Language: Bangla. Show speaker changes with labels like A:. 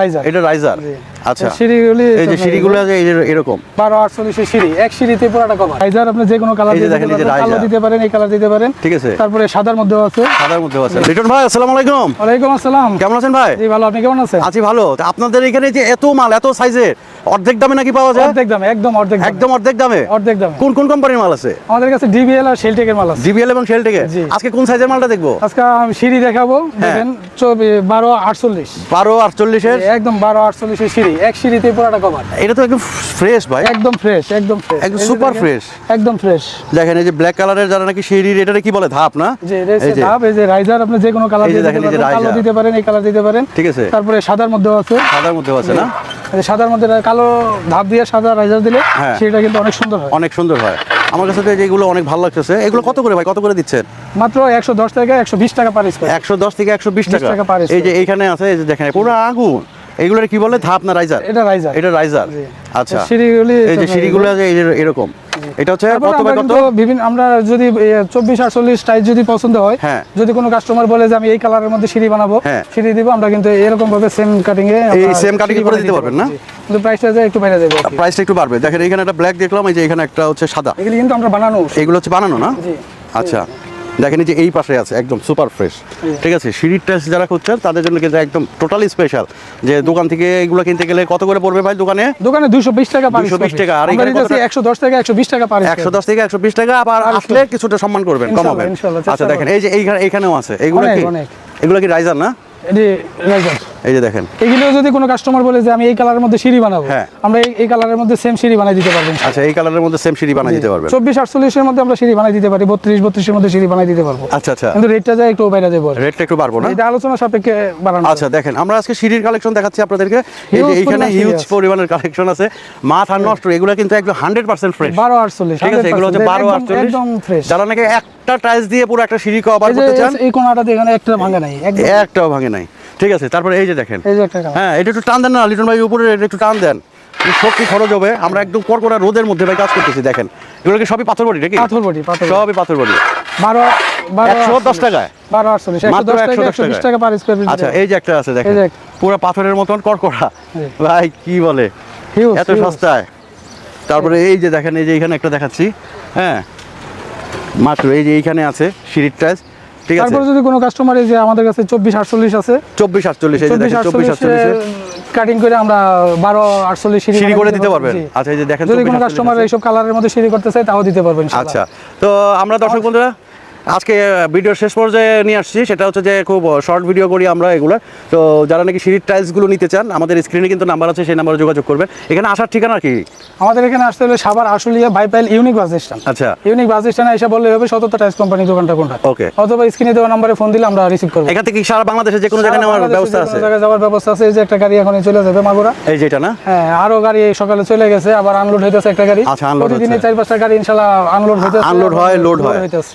A: রাইজার
B: এটা রাইজার আচ্ছা।
A: সিঁড়িগুলি
B: এই যে সিঁড়িগুলো আছে এই যে এরকম।
A: বারো আটচল্লিশের সিঁড়ি। এক সিঁড়িতে পুরোটা কভার রাইজার আপনি যে কোনো কালার দিতে
B: দেখেন, যে
A: পারেন কালো
B: রাইজার।
A: দিতে পারেন এই কালার দিতে পারেন।
B: ঠিক আছে।
A: তারপরে সাদার মধ্যেও আছে।
B: সাদার মধ্যে আছে। লিটন ভাই আসসালামু আলাইকুম।
A: ওয়ালাইকুম আসসালাম।
B: কেমন আছেন ভাই?
A: জি ভালো। আপনি কেমন আছেন?
B: আছি ভালো। আপনাদের এখানে যে এত মাল এত সাইজের অর্ধেক দামে নাকি পাওয়া যায়?
A: অর্ধেক দামে একদম অর্ধেক
B: একদম অর্ধেক দামে?
A: অর্ধেক দামে।
B: কোন কোন কোম্পানির মাল আছে?
A: আমাদের কাছে ডিবিএল আর শেলটেকের মাল আছে।
B: জিবিএল এবং শেল থেকে
A: জি।
B: আজকে কোন সাইজের মালটা দেখব?
A: আজকে আমি সিঁড়ি দেখাবো।
B: হ্যাঁ।
A: দেখেন বারো আটচল্লিশ।
B: বারো আটচল্লিশের?
A: একদম বারো আটচল্লিশের সিঁড়ি। এক সিঁড়িতে পুরাটা কভার
B: এটা তো একদম ফ্রেশ ভাই।
A: একদম ফ্রেশ একদম ফ্রেশ
B: একদম super fresh।
A: একদম ফ্রেশ
B: দেখেন এই যে ব্ল্যাক কালারের যারা নাকি সিঁড়ির এটারে কি বলে ধাপ না?
A: যে ধাপ এই যে রাইজার আপনি যে কোনো কালার দিতে পারেন কালো দিতে পারেন এই কালার দিতে পারেন।
B: ঠিক আছে।
A: তারপরে সাদার মধ্যেও আছে।
B: সাদার মধ্যে আছে না?
A: সাদার মধ্যে কালো ধাপ দিয়ে সাদা রাইজার দিলে
B: হ্যাঁ।
A: সেটা কিন্তু অনেক সুন্দর হয়।
B: অনেক সুন্দর হয়। আমার কাছে তো যেগুলো অনেক ভালো লাগতেছে এগুলো কত করে ভাই? কত করে দিচ্ছেন?
A: মাত্র একশো দশ থেকে একশো বিশ টাকা পার স্কোয়ার
B: একশো দশ থেকে একশো বিশ টাকা।
A: পার
B: এই যে এইখানে আছে এই যে দেখেন পুরো আগুন। এগুলোর কি বলে? ধাপ না রাইজার?
A: এটা রাইজার।
B: এটা রাইজার। আচ্ছা।
A: সিঁড়িগুলি
B: এই যে সিঁড়িগুলো আছে এই যে এরকম। এটা হচ্ছে
A: তারপরে
B: কত বাই কত?
A: বিভিন্ন আমরা যদি চব্বিশ আটচল্লিশ টাইপ যদি পছন্দ হয়। যদি কোনো কাস্টমার বলে যে আমি এই কালারের মধ্যে সিঁড়ি বানাবো
B: হ্যাঁ।
A: সিঁড়ি দিব আমরা কিন্তু এরকম ভাবে সেম কাটিং এ
B: এই করে দিতে পারবেন না?
A: কিন্তু প্রাইসটা যে একটু বাইরে যাবে আর
B: প্রাইসটা একটু বাড়বে। দেখেন এখানে একটা ব্ল্যাক দেখলাম এই যে এখানে একটা হচ্ছে সাদা।
A: এগুলি কিন্তু আমরা বানানো
B: এগুলো হচ্ছে বানানো না? আচ্ছা। দেখেন এই যে এই পাশে আছে একদম সুপার ফ্রেশ ঠিক আছে সিঁড়ির টেস্ট যারা খুঁজছেন তাদের জন্য কিন্তু একদম টোটালি স্পেশাল যে দোকান থেকে এগুলো কিনতে গেলে কত করে পড়বে ভাই দোকানে?
A: দোকানে দুশো বিশ টাকা দুশো
B: বিশ টাকা, আর?
A: একশো দশ টাকা একশো বিশ টাকা
B: একশো দশ থেকে একশো বিশ টাকা আবার
A: আর
B: আসলে কিছুটা সম্মান করবেন
A: কমাবে
B: কমাবেন আচ্ছা দেখেন এই যে এইখানে এইখানেও আছে এগুলো কি এগুলো কি রাইজার না?
A: রাইজার
B: এই যে দেখেন।
A: এগুলো যদি কোনো কাস্টমার বলে যে আমি এই কালারের মধ্যে সিঁড়ি বানাবো
B: হ্যাঁ।
A: আমরা এই- কালারের মধ্যে সেম সিঁড়ি বানাই দিতে পারবেন
B: আচ্ছা এই কালারের মধ্যে সেম সিঁড়ি বানিয়ে দিতে পারবেন।
A: চব্বিশ আটচল্লিশের মধ্যে আমরা সিঁড়ি বানাই দিতে পারি বত্রিশ বত্রিশের মধ্যে সিঁড়ি বানাই দিতে পারব।
B: আচ্ছা আচ্ছা।
A: কিন্তু রেটটা যায় একটু বাইরে যাব
B: রেটটা একটু পারব না?
A: এটা আলোচনা সাপেক্ষে বাড়ানো
B: আচ্ছা দেখেন আমরা আজকে সিঁড়ির কালেকশন দেখাচ্ছি আপনাদেরকে। এই যে এইখানে হিউজ পরিমাণের কালেকশন আছে। মাথা নষ্ট এগুলো কিন্তু একদম হান্ড্রেড পার্সেন্ট ফ্রেশ
A: বারো আটচল্লিশ
B: ঠিক আছে এগুলো হচ্ছে বারো আটচল্লিশ।
A: একদম ফ্রেশ
B: যারা নাকি একটা টাইলস দিয়ে পুরো একটা সিঁড়ি কভার করতে চান
A: এই কোনাটাতে এখানে একটা ভাঙা নাই একদম।
B: একটাও ভাঙে নাই। ঠিক আছে তারপরে এই যে দেখেন। হ্যাঁ এটা একটু টান দেন না লিটন ভাই উপরে একটু টান দেন। শক্তি খরচ হবে আমরা একদম কড়কড়া রোদের মধ্যে ভাই কাজ করতেছি দেখেন। এগুলো কি সবই পাথর বডি নাকি?
A: পাথর বডি
B: সবই পাথর বডি।
A: বারো বারো
B: একশো দশ টাকায়?
A: বারো আটচল্লিশ
B: মাত্র একশো দশ
A: একশো বিশ
B: টাকায়।
A: টাকা পার স্কোয়ার ফিট
B: আচ্ছা এই যে একটা আছে দেখেন। পুরো পাথরের মতন ভাই কি বলে? এত সস্তায়। তারপরে এই যে দেখেন এই যে এখানে একটা দেখাচ্ছি। হ্যাঁ মাত্র এই যে এইখানে আছে সিঁড়ির টাইলস ঠিক আছে।
A: তারপরে যদি কোনো কাস্টমার এই যে আমাদের কাছে চব্বিশ আটচল্লিশ আছে
B: চব্বিশ আটচল্লিশ এই যে দেখেন চব্বিশ
A: আটচল্লিশ
B: আটচল্লিশ
A: কাটিং করে আমরা বারো আটচল্লিশ
B: সিঁড়ি
A: সিঁড়ি
B: করে দিতে পারবেন। আচ্ছা এই যে দেখেন
A: যদি
B: 24
A: কোনো কাস্টমার। এইসব কালারের মধ্যে সিঁড়ি করতে চায় তাও দিতে পারবেন
B: আচ্ছা তো আমরা দর্শক বন্ধুরা আজকে ভিডিওর শেষ পর্যায়ে নিয়ে আসছি। সেটা হচ্ছে যে খুব শর্ট ভিডিও করি আমরা এগুলো। তো যারা নাকি সিঁড়ির টাইলসগুলো নিতে চান আমাদের স্ক্রিনে কিন্তু নাম্বার আছে সেই নাম্বারে যোগাযোগ করবেন এখানে আসার ঠিকানা কি?
A: আমাদের এখানে আসতে হলে Savar Ashulia Baipail unique bus stand
B: আচ্ছা।
A: ইউনিক বাস স্ট্যান্ডে এসে বললে হবে সততা টাইস কোম্পানি দোকানটা কোনটা।
B: Okay.
A: অথবা স্ক্রিনে দেওয়া নাম্বারে ফোন দিলে আমরা রিসিভ করব।
B: এখান থেকে সারা বাংলাদেশে যে কোনো জায়গায় নেওয়ার ব্যবস্থা আছে?
A: জায়গায় যাওয়ার ব্যবস্থা আছে। এই যে একটা গাড়ি এখন চলে যাবে মাগুরা।
B: এই যেটা না?
A: হ্যাঁ আরও গাড়ি এই সকালে চলে গেছে আবার আনলোড হইতেছে একটা গাড়ি।
B: আচ্ছা, unload
A: প্রতিদিনই চার পাঁচটা গাড়ি ইনশাল্লাহ আনলোড হইতেছে।
B: আনলোড হয়, লোড হয়।
A: হইতেছে।